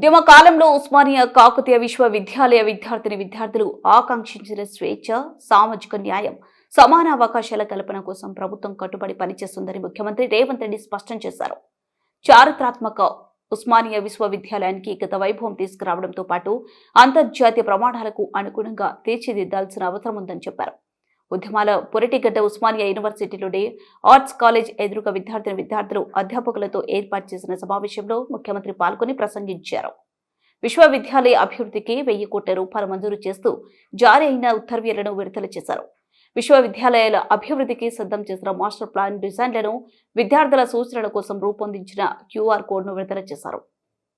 ఉద్యమ కాలంలో ఉస్మానియా కాకతీయ విశ్వవిద్యాలయ విద్యార్థిని విద్యార్థులు ఆకాంక్షించిన స్వేచ్ఛ సామాజిక న్యాయం సమాన అవకాశాల కల్పన కోసం ప్రభుత్వం కట్టుబడి పనిచేస్తుందని ముఖ్యమంత్రి రేవంత్ రెడ్డి స్పష్టం చేశారు. చారిత్రాత్మక ఉస్మానియా విశ్వవిద్యాలయానికి గత వైభవం తీసుకురావడంతో పాటు అంతర్జాతీయ ప్రమాణాలకు అనుగుణంగా తీర్చిదిద్దాల్సిన అవసరం ఉందని చెప్పారు. ఉద్యమాల పొరటిగడ్డ ఉస్మానియా యూనివర్సిటీలోని ఆర్ట్స్ కాలేజ్ ఎదురుగా విద్యార్థిని విద్యార్థులు అధ్యాపకులతో ఏర్పాటు చేసిన సమావేశంలో ముఖ్యమంత్రి పాల్గొని ప్రసంగించారు. విశ్వవిద్యాలయ అభివృద్ధికి వెయ్యి కోట్ల రూపాయలు మంజూరు చేస్తూ జారీ అయిన ఉత్తర్వులను విడుదల చేశారు. విశ్వవిద్యాలయాల అభివృద్ధికి సిద్ధం చేసిన మాస్టర్ ప్లాన్ డిజైన్లను విద్యార్థుల సూచనల కోసం రూపొందించిన క్యూఆర్ కోడ్ను విడుదల చేశారు.